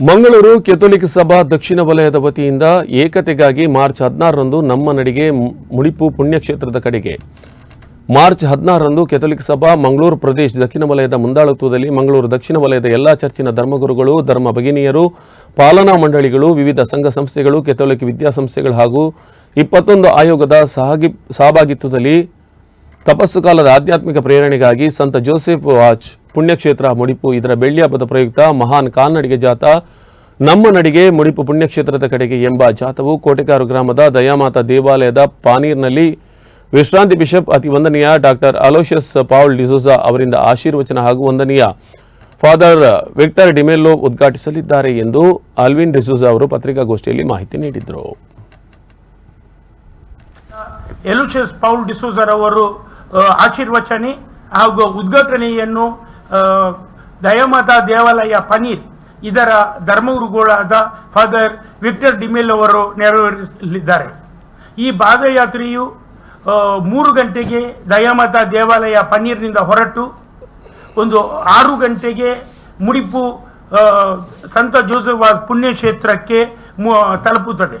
Mangaluru Catholic ಸಭಾ ದಕ್ಷಿಣ ವಲಯದ ವತಿಯಿಂದ ಏಕತೆಗಾಗಿ ಮಾರ್ಚ್ ಹದಿನಾರರಂದು ನಮ್ಮ ನಡಿಗೆ ಮುಡಿಪು ಪುಣ್ಯಕ್ಷೇತ್ರದ ಕಡೆಗೆ. ಮಾರ್ಚ್ ಹದಿನಾರರಂದು ಕೆಥೋಲಿಕ್ ಸಭಾ ಮಂಗಳೂರು ಪ್ರದೇಶ ದಕ್ಷಿಣ ವಲಯದ ಮುಂದಾಳತ್ವದಲ್ಲಿ ಮಂಗಳೂರು ದಕ್ಷಿಣ ವಲಯದ ಎಲ್ಲ ಚರ್ಚಿನ ಧರ್ಮಗುರುಗಳು, ಧರ್ಮ ಭಗಿನಿಯರು, ಪಾಲನಾ ಮಂಡಳಿಗಳು, ವಿವಿಧ ಸಂಘ ಸಂಸ್ಥೆಗಳು, ಕೆಥೋಲಿಕ್ ವಿದ್ಯಾಸಂಸ್ಥೆಗಳು ಹಾಗೂ ಇಪ್ಪತ್ತೊಂದು ಆಯೋಗದ ಸಹಗಿ, ಸಹಭಾಗಿತ್ವದಲ್ಲಿ ತಪಸ್ಸು ಕಾಲದ ಆಧ್ಯಾತ್ಮಿಕ ಪ್ರೇರಣೆಗಾಗಿ ಸಂತ ಜೋಸೆಫ್ ವಾಚ್ ಪುಣ್ಯಕ್ಷೇತ್ರ ಮುಡಿಪು ಇದರ ಬೆಳ್ಳಿ ಹಬ್ಬದ ಪ್ರಯುಕ್ತ ಮಹಾನ್ ಕಾಲ್ನಡಿಗೆ ಜಾಥಾ ನಮ್ಮ ನಡಿಗೆ ಮುಡಿಪು ಪುಣ್ಯಕ್ಷೇತ್ರದ ಕಡೆಗೆ ಎಂಬ ಜಾತವು ಕೋಟೆಕಾರು ಗ್ರಾಮದ ದಯಾಮಾತ ದೇವಾಲಯದ ಪಾನೀರ್ನಲ್ಲಿ ವಿಶ್ರಾಂತಿ ಬಿಷಪ್ ಅತಿ ವಂದನೀಯ ಡಾಕ್ಟರ್ ಅಲೋಷಿಯಸ್ ಪೌಲ್ ಡಿಸೋಜಾ ಅವರಿಂದ ಆಶೀರ್ವಚನ ಹಾಗೂ ವಂದನೀಯ. ಫಾದರ್ ವಿಕ್ಟರ್ ಡಿಮೆಲ್ಲೋ ಉದ್ಘಾಟಿಸಲಿದ್ದಾರೆ ಎಂದು ಅಲ್ವಿನ್ ಡಿಸೋಜಾ ಅವರು ಪತ್ರಿಕಾಗೋಷ್ಠಿಯಲ್ಲಿ ಮಾಹಿತಿ ನೀಡಿದರು. ಪೌಲ್ ಡಿಸೋಜರ್ ಅವರು ಆಶೀರ್ವಚನೆ ಹಾಗೂ ಉದ್ಘಾಟನೆಯನ್ನು ದಯಮದ ದಯಾಮಾತಾ ದೇವಾಲಯ ಪನೀರ್, ಇದರ ಧರ್ಮಗುರುಗಳಾದ ಫಾದರ್ ವಿಕ್ಟರ್ ಡಿಮೇಲ್ ಅವರು ನೆರವೇರಿಸಲಿದ್ದಾರೆ. ಈ ಪಾದಯಾತ್ರೆಯು ಮೂರು ಗಂಟೆಗೆ ದಯಾಮಾತಾ ದೇವಾಲಯ ಪನ್ನೀರ್ನಿಂದ ಹೊರಟು, ಒಂದು ಆರು ಗಂಟೆಗೆ ಮುಡಿಪು ಸಂತ ಜೋಸೆಫ್ ಪುಣ್ಯಕ್ಷೇತ್ರಕ್ಕೆ ತಲುಪುತ್ತದೆ.